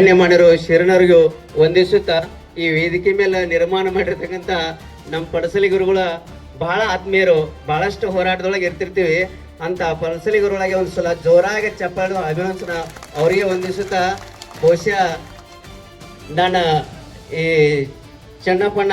ಗಣ್ಯ ಮಾಡಿರೋ ಶರಣರಿಗೂ ವಂದಿಸುತ್ತಾ ಈ ವೇದಿಕೆ ಮೇಲೆ ನಿರ್ಮಾಣ ಮಾಡಿರ್ತಕ್ಕಂಥ ನಮ್ಮ ಪಡಸಲಿ ಗುರುಗಳ ಬಹಳ ಆತ್ಮೀಯರು ಬಹಳಷ್ಟು ಹೋರಾಟದೊಳಗೆ ಇರ್ತಿರ್ತೀವಿ. ಅಂತ ಪಡಸಲಿ ಗುರುಗಳಿಗೆ ಒಂದು ಸಲ ಜೋರಾಗಿ ಚಪ್ಪಾಳು ಅಭಿನಂದನ ಅವರಿಗೆ ವಂದಿಸುತ್ತಾ ಬಹುಶಃ ನನ್ನ ಈ ಚನ್ನಪ್ಪಣ್ಣ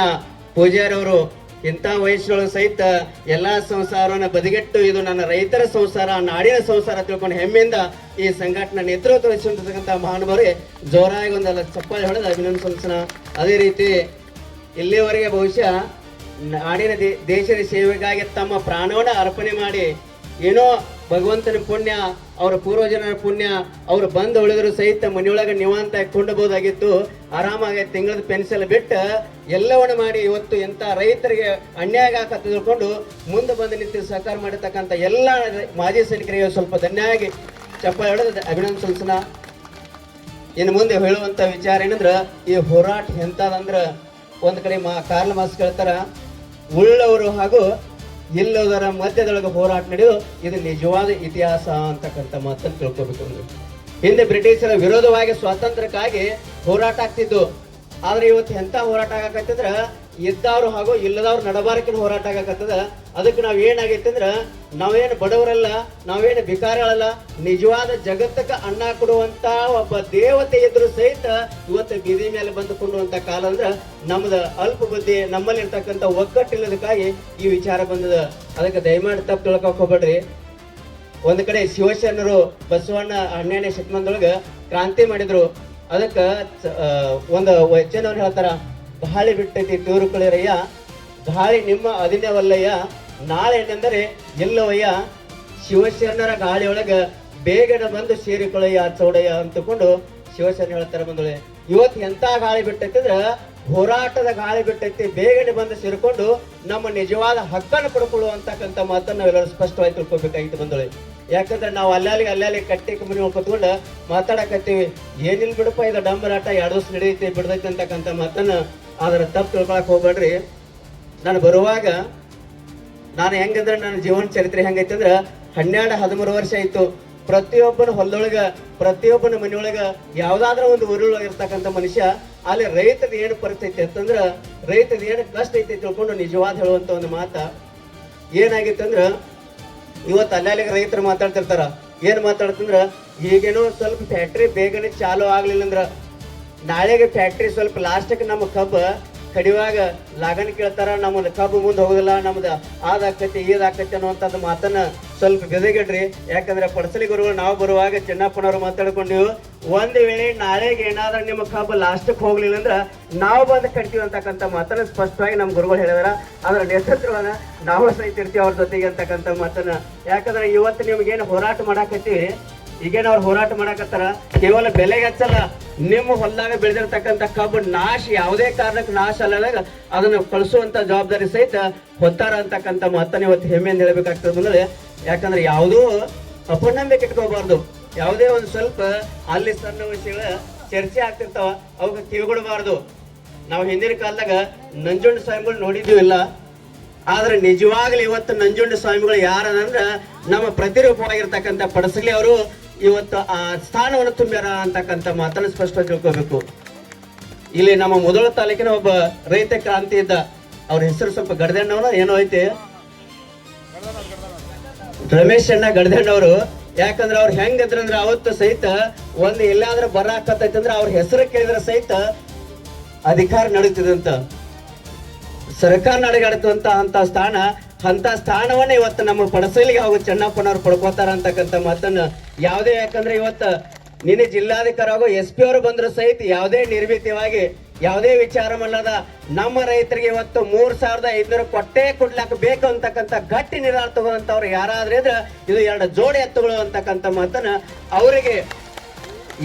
ಪೂಜಾರವರು ಇಂಥ ವಯಸ್ಸಿನೊಳಗೆ ಸಹಿತ ಎಲ್ಲಾ ಸಂಸಾರವನ್ನು ಬದಿಗೆಟ್ಟು ಇದು ನನ್ನ ರೈತರ ಸಂಸಾರ, ನಾಡಿನ ಸಂಸಾರ ತಿಳ್ಕೊಂಡು ಹೆಮ್ಮೆಯಿಂದ ಈ ಸಂಘಟನೆ ನೇತೃತ್ವ ವಹಿಸಿರ್ತಕ್ಕಂಥ ಮಹಾನುಭಾವರಿಗೆ ಜೋರಾಗಿ ಒಂದಲ್ಲ ಚಪ್ಪಾಳೆ ಹೊಡೆದು ಅಭಿನಂದಿಸೋಣ ಅದೇ ರೀತಿ ಇಲ್ಲಿಯವರೆಗೆ ಬಹುಶಃ ನಾಡಿನ ದೇಶದ ಸೇವೆಗಾಗಿ ತಮ್ಮ ಪ್ರಾಣವನ್ನು ಅರ್ಪಣೆ ಮಾಡಿ ಏನೋ ಭಗವಂತನ ಪುಣ್ಯ ಅವರ ಪೂರ್ವಜನರ ಪುಣ್ಯ, ಅವರು ಬಂದು ಉಳಿದ್ರು ಸಹಿತ ಮನೆಯೊಳಗೆ ನಿವಾಂತ ಕೊಂಡಬಹುದಾಗಿತ್ತು ಆರಾಮಾಗಿ ತಿಂಗಳದ ಪೆನ್ಸಿಲ್ ಬಿಟ್ಟು ಎಲ್ಲವನ್ನು ಮಾಡಿ ಇವತ್ತು ಎಂತ ರೈತರಿಗೆ ಅನ್ಯಾಯ ಆಗತ್ತ ತಿಳ್ಕೊಂಡು ಮುಂದೆ ಬಂದು ನಿಂತು ಸಹಕಾರ ಮಾಡಿರ್ತಕ್ಕಂಥ ಎಲ್ಲ ಮಾಜಿ ಸೈನಿಕರಿಗೆ ಸ್ವಲ್ಪ ಧನ್ಯವಾಗಿ ಚಪ್ಪಾಳೆ ಹೊಡೆದು ಅಭಿನಂದನೆ ಇನ್ನು ಮುಂದೆ ಹೇಳುವಂತ ವಿಚಾರ ಏನಂದ್ರೆ, ಈ ಹೋರಾಟ ಎಂಥದಂದ್ರೆ ಒಂದು ಕಡೆ ಮಾ ಕಾರ್ಲ್ ಮಾಸ್ ಕೇಳ್ತಾರ, ಉಳ್ಳವರು ಹಾಗೂ ಇಲ್ಲದರ ಮಧ್ಯದೊಳಗೆ ಹೋರಾಟ ನಡೆದು ಇದು ನಿಜವಾದ ಇತಿಹಾಸ ಅಂತಕ್ಕಂಥ ಮಾತನ್ನು ತಿಳ್ಕೊಬೇಕು ಹಿಂದೆ ಬ್ರಿಟಿಷರ ವಿರೋಧವಾಗಿ ಸ್ವಾತಂತ್ರ್ಯಕ್ಕಾಗಿ ಹೋರಾಟ ಆಗ್ತಿದ್ದು ಆದ್ರೆ ಇವತ್ತು ಎಂತ ಹೋರಾಟ ಆಗಕತ್ತಿದ್ರ ಇದ್ದವ್ರು ಹಾಗೂ ಇಲ್ಲದವ್ರು ನಡಬಾರಕಿನ ಹೋರಾಟ ಆಗಕತ್ತದ. ಅದಕ್ಕೆ ನಾವು ಏನಾಗೈತೆ ಅಂದ್ರ, ನಾವೇನು ಬಡವರಲ್ಲ, ನಾವೇನು ಭಿಕಾರಿಗಳಲ್ಲ, ನಿಜವಾದ ಜಗತ್ತಕ್ಕೆ ಅನ್ನ ಕೊಡುವಂತ ಒಬ್ಬ ದೇವತೆ ಇದ್ರು ಸಹಿತ ಇವತ್ತು ಬೀದಿ ಮೇಲೆ ಬಂದು ಕೊಂಡುವಂತ ಕಾಲ ಅಂದ್ರೆ ನಮ್ದು ಅಲ್ಪ ಬುದ್ಧಿ, ನಮ್ಮಲ್ಲಿ ಇರ್ತಕ್ಕಂತ ಒಗ್ಗಟ್ಟಿಲ್ಲದಕ್ಕಾಗಿ ಈ ವಿಚಾರ ಬಂದದ. ಅದಕ್ಕೆ ದಯಮಾಡಿ ತಪ್ಪು ತಿಳ್ಕೊಕ್ ಹೋಗ್ಬೇಡ್ರಿ. ಒಂದ್ ಕಡೆ ಶಿವಶರಣರು ಬಸವಣ್ಣ ಹನ್ನೆರಡನೇ ಶತಮಾನದೊಳಗ ಕ್ರಾಂತಿ ಮಾಡಿದ್ರು. ಅದಕ್ಕೆ ಒಂದು ವಚನವ್ರು ಹೇಳ್ತಾರ ಗಾಳಿ ಬಿಟ್ಟೈತಿ ಟೂರು ಕುಳಿರಯ್ಯ ಗಾಳಿ ನಿಮ್ಮ ಅದಿನವಲ್ಲಯ್ಯ ನಾಳೆ ಏನೆಂದರೆ ಎಲ್ಲವಯ್ಯ, ಶಿವಶರಣರ ಗಾಳಿಯೊಳಗ ಬೇಗನೆ ಬಂದು ಸೇರಿಕೊಳ್ಳಯ್ಯ ಚೌಡಯ್ಯ ಅಂತಕೊಂಡು ಶಿವಶರಣ ಹೇಳ್ತಾರೆ ಬಂದಳೆ ಇವತ್ತು ಎಂತ ಗಾಳಿ ಬಿಟ್ಟೈತಿ ಅಂದ್ರ, ಹೋರಾಟದ ಗಾಳಿ ಬಿಟ್ಟೈತಿ. ಬೇಗನೆ ಬಂದು ಸೇರಿಕೊಂಡು ನಮ್ಮ ನಿಜವಾದ ಹಕ್ಕನ್ನು ಪಡ್ಕೊಳ್ಳುವಂತಕ್ಕಂಥ ಮಾತನ್ನ ನಾವೆಲ್ಲರೂ ಸ್ಪಷ್ಟವಾಗಿ ತಿಳ್ಕೊಬೇಕಾಗಿತ್ತು ಬಂದಳೆ ಯಾಕಂದ್ರೆ ನಾವು ಅಲ್ಲಾಲಿ ಅಲ್ಲಾಲಿ ಕಟ್ಟಿ ಕಂಬನಿ ಕುತ್ಕೊಂಡು ಮಾತಾಡಕತ್ತೀವಿ. ಏನಿಲ್ಲ ಬಿಡಪ್ಪ ಇದು ಡಂಬರಾಟ ಎರಡು ನಡೆಯುತ್ತೆ, ಬಿಡದೈತೆ ಅಂತಕ್ಕಂಥ ಮಾತನ್ನ ಅದರ ತಪ್ಪು ತಿಳ್ಕೊಳಕ್ ಹೋಗ್ಬೇಡ್ರಿ. ನಾನು ಬರುವಾಗ ನಾನು ಹೆಂಗಂದ್ರೆ ನನ್ನ ಜೀವನ ಚರಿತ್ರೆ ಹೆಂಗೈತೆ ಅಂದ್ರೆ ಹನ್ನೆರಡು, ಹದಿಮೂರು ವರ್ಷ ಆಯ್ತು ಪ್ರತಿಯೊಬ್ಬನ ಹೊಲದೊಳಗ, ಪ್ರತಿಯೊಬ್ಬನ ಮನೆಯೊಳಗ ಯಾವ್ದಾದ್ರ ಒಂದು ಊರೊಳಗ ಇರ್ತಕ್ಕಂಥ ಮನುಷ್ಯ, ಅಲ್ಲಿ ರೈತದ ಏನು ಪರಿಸ್ಥಿತಿ ಅಂತಂದ್ರ ರೈತದ ಏನು ಕಷ್ಟ ಐತಿ ತಿಳ್ಕೊಂಡು ನಿಜವಾದ ಹೇಳುವಂತ ಒಂದು ಮಾತ. ಏನಾಗಿತ್ತಂದ್ರ ಇವತ್ತು ಅಲ್ಲಾಲಿಗೆ ರೈತರು ಮಾತಾಡ್ತಿರ್ತಾರ? ಏನ್ ಮಾತಾಡ್ತಂದ್ರ ಈಗೇನೋ ಸ್ವಲ್ಪ ಫ್ಯಾಕ್ಟ್ರಿ ಬೇಗನೆ ಚಾಲು ಆಗ್ಲಿಲ್ಲ ಅಂದ್ರ ನಾಳೆಗೆ ಫ್ಯಾಕ್ಟ್ರಿ ಸ್ವಲ್ಪ ಲಾಸ್ಟಕ್ಕೆ ನಮ್ಮ ಕಬ್ಬ ಕಡಿವಾಗ ಲಾಗನ್ ಕೇಳ್ತಾರ ನಮ್ಮ ಕಬ್ಬು ಮುಂದೆ ಹೋಗುದಿಲ್ಲ, ನಮ್ದು ಆದಾಕತಿ ಈದಾಕತಿ ಅನ್ನುವಂಥದ್ದು ಮಾತನ್ನ ಸ್ವಲ್ಪ ಬೆದಗಿಡ್ರಿ ಯಾಕಂದ್ರೆ ಪಡಸಲಿ ಗುರುಗಳು, ನಾವು ಬರುವಾಗ ಚಿನ್ನಪ್ಪನವ್ರು ಮಾತಾಡ್ಕೊಂಡಿವು ಒಂದ್ ವೇಳೆ ನಾಳೆಗೆ ಏನಾದ್ರೂ ನಿಮ್ಮ ಕಬ್ಬು ಲಾಸ್ಟಕ್ಕೆ ಹೋಗ್ಲಿಲ್ಲ ಅಂದ್ರ ನಾವು ಬಂದು ಕಟ್ತೀವಿ ಅಂತಕ್ಕಂಥ ಮಾತನ್ನ ಸ್ಪಷ್ಟವಾಗಿ ನಮ್ಮ ಗುರುಗಳು ಹೇಳಿದಾರ. ಅದ್ರ ನೇತೃತ್ವನ ನಾವು ಸಹಿತ ಇರ್ತೀವಿ ಅವ್ರ ಜೊತೆಗೆ ಅಂತಕ್ಕಂಥ ಮಾತನ್ನ. ಯಾಕಂದ್ರೆ ಇವತ್ತು ನಿಮ್ಗೇನು ಹೋರಾಟ ಮಾಡಾಕತ್ತೀವಿ. ಈಗೇನು ಅವ್ರು ಹೋರಾಟ ಮಾಡಕತ್ತಾರ? ಕೇವಲ ಬೆಲೆಗೆ ಹಚ್ಚಲ್ಲ, ನಿಮ್ಮ ಹೊಲದಾಗ ಬೆಳೆದಿರ್ತಕ್ಕಂಥ ಕಬ್ಬು ನಾಶ, ಯಾವುದೇ ಕಾರಣಕ್ಕೆ ನಾಶ ಅಲ್ಲದಾಗ ಅದನ್ನು ಕಳಿಸುವಂತ ಜವಾಬ್ದಾರಿ ಸಹಿತ ಹೊತ್ತಾರ ಅಂತಕ್ಕಂಥ ಮಾತನ್ನ ಇವತ್ತು ಹೆಮ್ಮೆಯಿಂದ ಹೇಳ್ಬೇಕಾಗ್ತದೆ ಮುಂದೆ ಯಾಕಂದ್ರೆ ಯಾವುದೂ ಅಪನಂಬಿಕೆ ಇಟ್ಕೋಬಾರ್ದು. ಯಾವುದೇ ಒಂದು ಸ್ವಲ್ಪ ಅಲ್ಲಿ ಸಣ್ಣ ವಿಷಯಗಳ ಚರ್ಚೆ ಆಗ್ತಿರ್ತಾವ ಅವಕ್ಕೆ ಕಿವಿಗೊಡಬಾರ್ದು. ನಾವು ಹಿಂದಿನ ಕಾಲದಾಗ ನಂಜುಂಡ ಸ್ವಾಮಿಗಳು ನೋಡಿದ್ದೀವಿ ಇಲ್ಲ. ಆದ್ರೆ ನಿಜವಾಗ್ಲೂ ಇವತ್ತು ನಂಜುಂಡ ಸ್ವಾಮಿಗಳು ಯಾರಂದ್ರ ನಮ್ಮ ಪ್ರತಿರೂಪವಾಗಿರ್ತಕ್ಕಂಥ ಪಡಸಲಿ ಅವರು ಇವತ್ತು ಆ ಸ್ಥಾನವನ್ನು ತುಂಬ್ಯಾರ ಅಂತಕ್ಕಂಥ ಮಾತನ್ನು ಸ್ಪಷ್ಟವಾಗಿ ತಿಳ್ಕೋಬೇಕು. ಇಲ್ಲಿ ನಮ್ಮ ಮೊದಲ ತಾಲೂಕಿನ ಒಬ್ಬ ರೈತ ಕ್ರಾಂತಿ ಇದ್ದ ಅವ್ರ ಹೆಸರು ಸ್ವಲ್ಪ ಗಡದಣ್ಣವ್ರ, ಏನೋ ಐತೆ? ರಮೇಶ್ ಅಣ್ಣ ಗಡದಣ್ಣವರು. ಯಾಕಂದ್ರೆ ಅವ್ರು ಹೆಂಗದ್ರ ಅಂದ್ರೆ ಅವತ್ತು ಸಹಿತ ಒಂದು ಎಲ್ಲಾದ್ರೂ ಬರ ಹಾಕತ್ತೈತಂದ್ರೆ ಅವ್ರ ಹೆಸರು ಕೇಳಿದ್ರೆ ಸಹಿತ ಅಧಿಕಾರ ನಡೀತಿದಂತ ಸರ್ಕಾರ ನಡೆಗಾಡುತ್ತಂತ ಅಂತ ಸ್ಥಾನ, ಅಂತ ಸ್ಥಾನವನ್ನ ಇವತ್ತು ನಮ್ಮ ಪಡಸಲಿಗೆ ಹಾಗೂ ಚೆನ್ನಪ್ಪನವ್ರು ಪಡ್ಕೋತಾರ ಅಂತಕ್ಕಂಥ ಮಾತನ್ನು ಯಾವುದೇ, ಯಾಕಂದ್ರೆ ಇವತ್ತು ನಿನ್ನೆ ಜಿಲ್ಲಾಧಿಕಾರಿ ಹಾಗೂ ಎಸ್ ಪಿ ಅವರು ಬಂದ್ರು ಸಹಿತ ಯಾವುದೇ ನಿರ್ಮಿತವಾಗಿ ಯಾವುದೇ ವಿಚಾರವಲ್ಲದ ನಮ್ಮ ರೈತರಿಗೆ ಇವತ್ತು ಮೂರ್ ಸಾವಿರದ ಐದ್ನೂರು ಕೊಟ್ಟೆ ಕೊಡ್ಲಾಕ ಬೇಕು ಅಂತಕ್ಕಂಥ ಗಟ್ಟಿ ನಿರ್ಧಾರ ತಗೊಂಡಂತವ್ರು ಯಾರಾದ್ರೂ ಇದ್ರೆ ಇದು ಎರಡು ಜೋಡಿ ಎತ್ತುಗಳು ಅಂತಕ್ಕಂಥ ಮಾತನ್ನ ಅವರಿಗೆ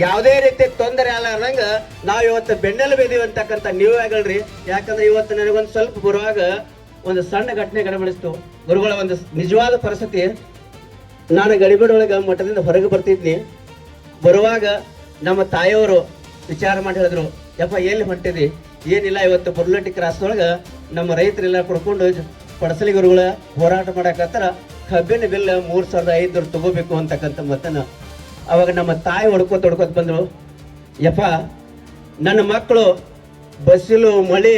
ಯಾವುದೇ ರೀತಿ ತೊಂದರೆ ಆಗಲಾರ್ದಂಗ ನಾವು ಇವತ್ತು ಬೆನ್ನೆಲು ಬೀದಿವಂತಕ್ಕಂಥ ಅಂತಕ್ಕಂಥ ನೀವು ಆಗಲ್ರಿ. ಯಾಕಂದ್ರೆ ಇವತ್ತು ನನಗೊಂದು ಸ್ವಲ್ಪ ಬರುವಾಗ ಒಂದು ಸಣ್ಣ ಘಟನೆ ಗಡಬಡಿಸ್ತು ಗುರುಗಳ ಒಂದು ನಿಜವಾದ ಪರಿಸ್ಥಿತಿ. ನಾನು ಗಡಿಬಿಡೊಳಗೆ ಮಠದಿಂದ ಹೊರಗೆ ಬರ್ತಿದ್ನಿ. ಬರುವಾಗ ನಮ್ಮ ತಾಯಿಯವರು ವಿಚಾರ ಮಾಡಿ ಹೇಳಿದ್ರು, ಯಪ್ಪ, ಎಲ್ಲಿ ಹೊಂಟಿದಿ? ಏನಿಲ್ಲ, ಇವತ್ತು ಬುರ್ಲಟ್ಟಿ ಕ್ರಾಸ್ ಒಳಗ ನಮ್ಮ ರೈತರೆಲ್ಲ ಕುಡ್ಕೊಂಡು ಪಡಸಲಿ ಗುರುಗಳ ಹೋರಾಟ ಮಾಡಕತ್ತಾರ. ಕಬ್ಬಿನ ಬಿಲ್ ಮೂರು ಸಾವಿರದ ಐದ್ನೂರು ತಗೋಬೇಕು ಅಂತಕ್ಕಂಥ ಮತನ ಅವಾಗ ನಮ್ಮ ತಾಯಿ ಹೊಡ್ಕೋತ ಹೊಡ್ಕೋತ ಬಂದ್ರು, ಯಪ್ಪ, ನನ್ನ ಮಕ್ಕಳು ಬಸ್ಸಿಲು ಮಳೆ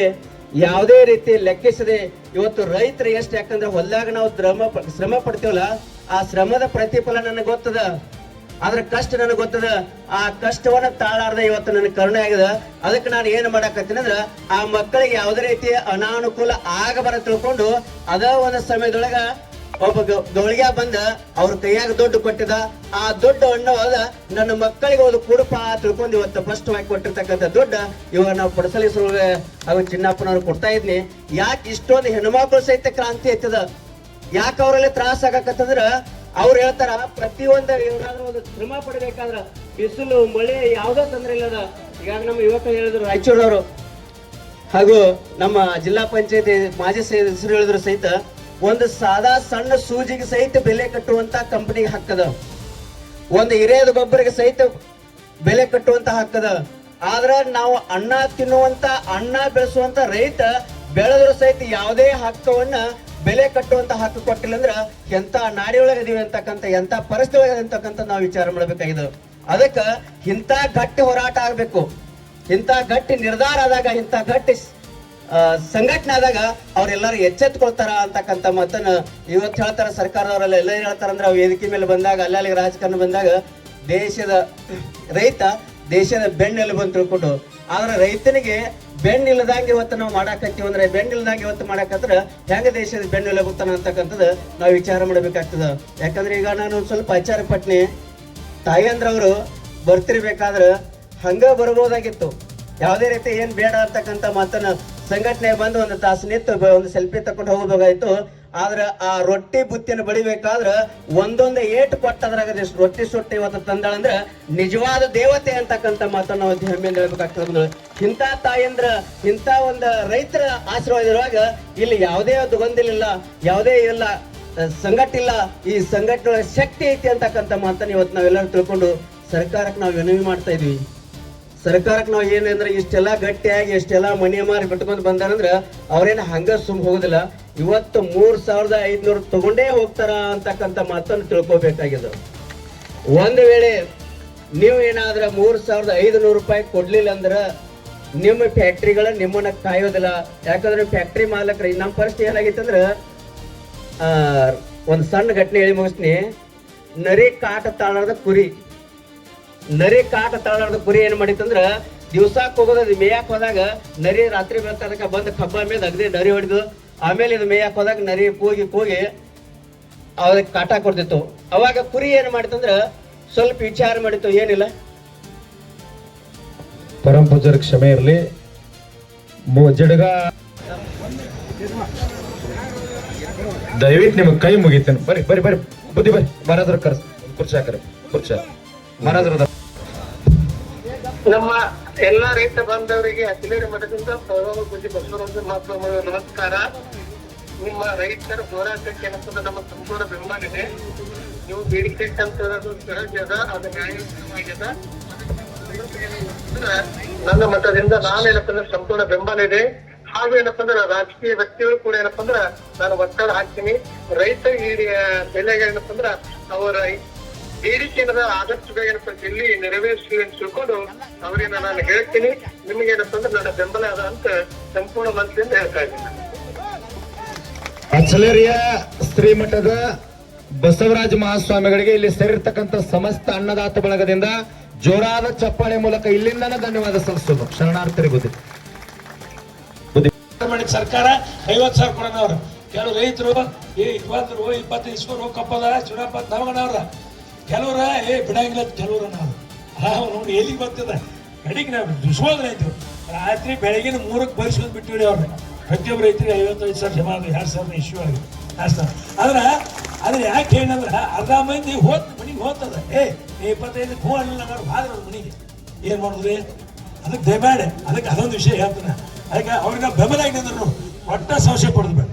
ಯಾವುದೇ ರೀತಿ ಲೆಕ್ಕಿಸದೆ ಇವತ್ತು ರೈತರು ಎಷ್ಟು ಯಾಕಂದ್ರೆ ಹೊಲ್ದಾಗ ನಾವು ಶ್ರಮ ಶ್ರಮ ಪಡ್ತೀವಲ್ಲ, ಆ ಶ್ರಮದ ಪ್ರತಿಫಲ ನನಗೆ ಗೊತ್ತದ. ಅದ್ರ ಕಷ್ಟ ನನಗೆ ಗೊತ್ತದ. ಆ ಕಷ್ಟವನ್ನ ತಾಳಾರ್ದ ಇವತ್ತು ನನಗೆ ಕರುಣೆ ಆಗಿದೆ. ಅದಕ್ಕೆ ನಾನು ಏನು ಮಾಡಕತ್ತೀನಿ ಅಂದ್ರೆ, ಆ ಮಕ್ಕಳಿಗೆ ಯಾವುದೇ ರೀತಿ ಅನಾನುಕೂಲ ಆಗಬಾರ ತಿಳ್ಕೊಂಡು, ಅದ ಒಂದು ಸಮಯದೊಳಗ ಒಬ್ಬ ಗೌಳಿಗ ಬಂದ, ಅವ್ರ ಕೈಯಾಗ ದುಡ್ಡು ಕೊಟ್ಟಿದ. ಆ ದುಡ್ಡು ಅನ್ನೋದ ನನ್ನ ಮಕ್ಕಳಿಗೆ ಒಂದು ಕುಡುಪ ತಿಳ್ಕೊಂಡು ಇವತ್ತು ಫಸ್ಟ್ ಆಗಿ ಕೊಟ್ಟಿರ್ತಕ್ಕಂಥ ದುಡ್ಡು, ಇವಾಗ ನಾವು ಪಡಸಲಿಸ್ರೊಳಗೆ ಅವ್ರ ಚಿನ್ನಪ್ಪನವ್ರು ಕೊಡ್ತಾ ಇದ್ನಿ. ಯಾಕೆ ಇಷ್ಟೊಂದು ಹೆಣ್ಮಕ್ಳು ಸಹಿತ ಕ್ರಾಂತಿ ಐತದ ಯಾಕೆ ಅವರಲ್ಲಿ ತ್ರಾಸ ಆಗಕತ್ತಂದ್ರ? ಅವ್ರು ಹೇಳ್ತಾರ ಪ್ರತಿಯೊಂದು ಏನಾದ್ರೂ ಒಂದು ಶ್ರಮ ಪಡಬೇಕಾದ್ರ ಬಿಸಿಲು, ಮಳೆ ಯಾವುದೋ ತೊಂದರೆ ಇಲ್ಲದ. ಈಗ ನಮ್ಮ ಯುವಕರು ಹೇಳಿದ್ರು ರಾಯಚೂರವರು. ಹಾಗೂ ನಮ್ಮ ಜಿಲ್ಲಾ ಪಂಚಾಯತಿ ಮಾಜಿ ಸದಸ್ಯರು ಹೇಳಿದ್ರು ಸಹಿತ ಒಂದು ಸಾದಾ ಸಣ್ಣ ಸೂಜಿಗೆ ಸಹಿತ ಬೆಲೆ ಕಟ್ಟುವಂತ ಕಂಪನಿಗೆ ಹಾಕದ ಒಂದು ಹಿರಿಯದ ಗೊಬ್ಬರಿಗೆ ಸಹಿತ ಬೆಲೆ ಕಟ್ಟುವಂತ ಹಾಕದ ಆದ್ರೆ ನಾವು ಅನ್ನ ತಿನ್ನುವಂತ, ಅನ್ನ ಬೆಳೆಸುವಂತ ರೈತ ಬೆಳೆದ್ರು ಸಹಿತ ಯಾವುದೇ ಹಕ್ಕವನ್ನ ಬೆಲೆ ಕಟ್ಟುವಂತ ಹಕ್ಕು ಕೊಟ್ಟಿಲ್ಲ ಅಂದ್ರ ಎಂತ ನಾಡಿಯೊಳಗೆ ಇದೀವಿ ಅಂತಕ್ಕಂಥ, ಎಂತ ಪರಿಸ್ಥಿತಿ ಒಳಗೆ ಅಂತಕ್ಕಂಥ ನಾವು ವಿಚಾರ ಮಾಡಬೇಕಾಗಿದೆ. ಅದಕ್ಕೆ ಇಂಥ ಗಟ್ಟಿ ಹೋರಾಟ ಆಗ್ಬೇಕು. ಇಂಥ ಗಟ್ಟಿ ನಿರ್ಧಾರ ಆದಾಗ ಇಂಥ ಗಟ್ಟಿ ಸಂಘಟನೆ ಆದಾಗ ಅವ್ರೆಲ್ಲರೂ ಎಚ್ಚೆತ್ಕೊಳ್ತಾರ ಅಂತಕ್ಕಂಥ ಮಾತನ್ನ ಇವತ್ತು ಹೇಳ್ತಾರ ಸರ್ಕಾರದವರೆಲ್ಲ. ಎಲ್ಲ ಹೇಳ್ತಾರೆ ಹೇಳ್ತಾರ ಅಂದ್ರೆ ವೇದಿಕೆ ಮೇಲೆ ಬಂದಾಗ ಅಲ್ಲಲ್ಲಿ ರಾಜಕಾರಣ ಬಂದಾಗ ದೇಶದ ರೈತ ದೇಶದ ಬೆನ್ನೆಲುಬು ತಿಳ್ಕೊಂಡು, ಆದ್ರೆ ರೈತನಿಗೆ ಬೆನ್ನಿಲ್ಲದಂಗೆ ಇವತ್ತು ನಾವು ಮಾಡಾಕತ್ತೀವಿ ಅಂದ್ರೆ ಬೆನ್ನಿಲ್ಲದಂಗೆ ಇವತ್ತು ಮಾಡಾಕತ್ರ ಹೆಂಗ ದೇಶದ ಬೆನ್ನೆಲುಬುತ್ತಾನ ಅಂತಕ್ಕಂಥದ್ದು ನಾವು ವಿಚಾರ ಮಾಡಬೇಕಾಗ್ತದ. ಯಾಕಂದ್ರೆ ಈಗ ನಾನು ಸ್ವಲ್ಪ ಆಚಾರ ಪಟ್ನಿ ತಾಯಂದ್ರವರು ಬರ್ತಿರ್ಬೇಕಾದ್ರೆ ಹಂಗ ಬರ್ಬೋದಾಗಿತ್ತು. ಯಾವುದೇ ರೀತಿ ಏನು ಬೇಡ ಅಂತಕ್ಕಂಥ ಮಾತನ್ನ ಸಂಘಟನೆ ಬಂದು ಒಂದು ತಾಸು ನಿಂತು ಒಂದು ಸೆಲ್ಫಿ ತಕೊಂಡು ಹೋಗಬೇಕಾಯ್ತು. ಆದ್ರೆ ಆ ರೊಟ್ಟಿ ಬುತ್ತಿನ ಬಡಿಬೇಕಾದ್ರ ಒಂದೊಂದು ಏಟು ಕೊಟ್ಟದ್ರಾಗ ಅದೆಷ್ಟು ರೊಟ್ಟಿ ಸುಟ್ಟಿ ಇವತ್ತು ತಂದಾಳಂದ್ರೆ ನಿಜವಾದ ದೇವತೆ ಅಂತಕ್ಕಂಥ ಮಾತನ್ನ ನಾವು ಹೆಮ್ಮೆಯಿಂದ ಹೇಳ್ಬೇಕಾಗ್ತದೆ. ಇಂಥ ತಾಯಂದ್ರ, ಇಂಥ ಒಂದು ರೈತರ ಆಶೀರ್ವಾದಿರುವಾಗ ಇಲ್ಲಿ ಯಾವುದೇ ಒಂದು ಗೊಂದಲಿಲ್ಲ ಯಾವುದೇ ಇಲ್ಲ. ಸಂಘಟಿಲ್ಲ ಈ ಸಂಘಟನೆ ಶಕ್ತಿ ಐತಿ ಅಂತಕ್ಕಂಥ ಮಾತನ್ನ ಇವತ್ತು ನಾವೆಲ್ಲರೂ ತಿಳ್ಕೊಂಡು ಸರ್ಕಾರಕ್ಕೆ ನಾವು ವಿನವಿ ಮಾಡ್ತಾ ಇದೀವಿ. ಸರ್ಕಾರಕ್ಕೆ ನಾವು ಏನಂದ್ರೆ ಇಷ್ಟೆಲ್ಲ ಗಟ್ಟಿಯಾಗಿ ಇಷ್ಟೆಲ್ಲ ಮನೆ ಮಾರಿ ಬಿಟ್ಕೊಂಡು ಬಂದಾರಂದ್ರೆ ಅವ್ರೇನು ಹಂಗ ಸುಮ್ ಹೋಗುದಿಲ್ಲ. ಇವತ್ತು ಮೂರ್ ಸಾವಿರದ ಐದ್ನೂರು ತಗೊಂಡೇ ಹೋಗ್ತಾರ ಅಂತಕ್ಕಂಥ ಮಾತನ್ನು ತಿಳ್ಕೋಬೇಕಾಗಿದೆ ಒಂದು ವೇಳೆ ನೀವು ಏನಾದ್ರ ಮೂರು ಸಾವಿರದ ಐದುನೂರು ರೂಪಾಯಿ ಕೊಡ್ಲಿಲ್ಲ ಅಂದ್ರೆ ನಿಮ್ಮ ಫ್ಯಾಕ್ಟ್ರಿಗಳ ನಿಮ್ಮನ್ನ ಕಾಯೋದಿಲ್ಲ. ಯಾಕಂದ್ರೆ ಫ್ಯಾಕ್ಟ್ರಿ ಮಾಲಕರು ನಮ್ಮ ಪರಿಸ್ಥಿತಿ ಏನಾಗಿತ್ತಂದ್ರ ಆ, ಒಂದು ಸಣ್ಣ ಘಟನೆ ಹೇಳಿ ಮುಗಿಸ್ತೀನಿ. ನರಿ ಕಾಟ ತಾಳದ ಕುರಿ. ನರಿ ಕಾಟ ತಾಳದ ಕುರಿ ಏನ್ ಮಾಡಿತ್ತಂದ್ರ ದಿವ್ಸಕ್ಕೆ ಹೋಗೋದು ಮೇಯಕ್ ಹೋದಾಗ ನರಿ ರಾತ್ರಿ ಬೆಳಕ ಬಂದ ಕಬ್ಬ ಮೇಲೆ ಅಗದಿ ನರಿ ಹೊಡೆದು, ಆಮೇಲೆ ಇದು ಮೇಯಕ್ ಹೋದಾಗ ನರಿ ಕೂಗಿ ಕೂಗಿ ಅದಕ್ಕೆ ಕಾಟ ಕೊಡ್ತಿತ್ತು. ಅವಾಗ ಕುರಿ ಏನ್ ಮಾಡಿತ್ತಂದ್ರ ಸ್ವಲ್ಪ ವಿಚಾರ ಮಾಡಿತ್ತು, ಏನಿಲ್ಲ. ಪರಂ ಪೂಜರ್ ಕ್ಷಮೆ ಇರಲಿ. ಜಡಗ. ದಯವಿಟ್ಟು ನಿಮಗೆ ಕೈ ಮುಗಿತೇನೆ. ಬರ್ರಿ ಬರ್ರಿ ಬರ್ರಿ. ಬುದ್ಧಿ ಬರ್ರಿ. ಮಹಾರಾಜರ ಕರ್ಸ್, ಕುರ್ಚಿ ಕುರ್ಚಿ ಮಹಾರಾಜರ ನಮ್ಮ ಎಲ್ಲ ರೈತ ಬಾಂಧವರಿಗೆ ಹಸಿಲೇರಿ ಮಠದಿಂದ ಪ್ರಭಾವ ಪೂಜೆ ಬಸವರಾಜ ಮಹಾತ್ಮ ನಮಸ್ಕಾರ. ನಿಮ್ಮ ರೈತರ ಹೋರಾಟಕ್ಕೆ ಏನಂತಂದ್ರೆ ನಮ್ಮ ಸಂಪೂರ್ಣ ಬೆಂಬಲ ಇದೆ. ನೀವು ಬೇಡಿಕೆ ಅಂತ ಹೇಳೋದು ಸಹಜ ಅದ ನ್ಯಾಯಯುತವಾಗ್ಯದ ನನ್ನ ಮಠದಿಂದ ನಾನು ಏನಪ್ಪ ಅಂದ್ರೆ ಸಂಪೂರ್ಣ ಬೆಂಬಲ ಇದೆ. ಹಾಗೂ ಏನಪ್ಪ ಅಂದ್ರೆ ರಾಜಕೀಯ ವ್ಯಕ್ತಿಗಳು ಕೂಡ ಏನಪ್ಪ ಅಂದ್ರೆ ನಾನು ಒತ್ತಡ ಹಾಕ್ತೀನಿ. ರೈತ ಬೆಲೆಗೆ ಏನಪ್ಪ ಅವರ ಬೇಡಿಕೆ ಏನದ ಆದಷ್ಟು ಬೇಗ ಏನಪ್ಪ ಇಲ್ಲಿ ನೆರವೇರಿಸಿ ಅಂತ ತಿಳ್ಕೊಂಡು ಅವರಿಗೆ ನಾನು ಹೇಳ್ತೀನಿ. ನಿಮಗೆ ಏನಪ್ಪ ಅಂದ್ರೆ ನನ್ನ ಬೆಂಬಲ ಅದ ಅಂತ ಸಂಪೂರ್ಣ ಮನಸ್ಸಿಂದ ಹೇಳ್ತಾ ಇದ್ದೀನಿ. ಅಚ್ಚಲೇರಿಯ ಶ್ರೀಮಠದ ಬಸವರಾಜ ಮಹಾಸ್ವಾಮಿಗಳಿಗೆ ಇಲ್ಲಿ ಸೇರಿರ್ತಕ್ಕಂಥ ಸಮಸ್ತ ಅನ್ನದಾತ ಬಳಗದಿಂದ ಜೋರಾದ ಚಪ್ಪಾಳೆ ಮೂಲಕ ಇಲ್ಲಿಂದನೇ ಧನ್ಯವಾದ ಸಲ್ಲಿಸೋದು. ಶರಣಾರ್ಥರಿ ಬುದ್ಧಿ. ಮಾಡಿದ ಸರ್ಕಾರ ಐವತ್ತು ಸಾವಿರ ಕೊಡೋನವ್ರು ಕೆಲವು ರೈತರು ಈ ಇಪ್ಪತ್ತು ರೂ ಇಪ್ಪತ್ತೈದು ಕಪ್ಪದ ಚುನಾಪ ತಗೊಂಡವ್ರ ಕೆಲವ್ರ, ಏ ಬಿಡಂಗಿಲ್ಲ ಕೆಲವರ ನಾವು. ನೋಡಿ ಎಲ್ಲಿಗೆ ಬರ್ತದ? ಕಡಿಗೆ ನಾವು ದುಸ್ಬೋದ್ ಆಯ್ತು ರಾತ್ರಿ ಬೆಳಗಿನ ಮೂರಕ್ಕೆ ಬರಿಸೋದು ಬಿಟ್ಟಿವಿ ಅವ್ರಿಗೆ ಪ್ರತಿಯೊಬ್ಬ ರೈತರಿಗೆ ಐವತ್ತೈದು ಸಾವಿರ ಜಮಾ ಎರಡು ಸಾವಿರ ಇಶ್ಯೂ ಆಗಿದೆ ಆದ್ರೆ ಆದ್ರೆ ಯಾಕೆ ಏನಂದ್ರ ಅರ್ಧ ಮಂದಿ ಹೋತ್ ಮನಿಗೆ ಹೋತದ ಏ ಇಪ್ಪತ್ತೈದು ಹೂ ಅಲ್ಲ ನಾವು ಹಾದ್ರ ಮನಿಗೆ. ಏನ್ ಮಾಡಿದ್ರಿ? ಅದಕ್ಕೆ ದಯಬೇಡ ಅದಕ್ಕೆ ಅದೊಂದು ವಿಷಯ ಹೇಳ್ತಾನೆ. ಅದಕ್ಕೆ ಅವ್ರಿಗೆ ಬೆಂಬಲ ಆಗಿದ್ರೆ ಒಟ್ಟ ಸಂಶಯ ಪಡೆದು ಬೇಡ.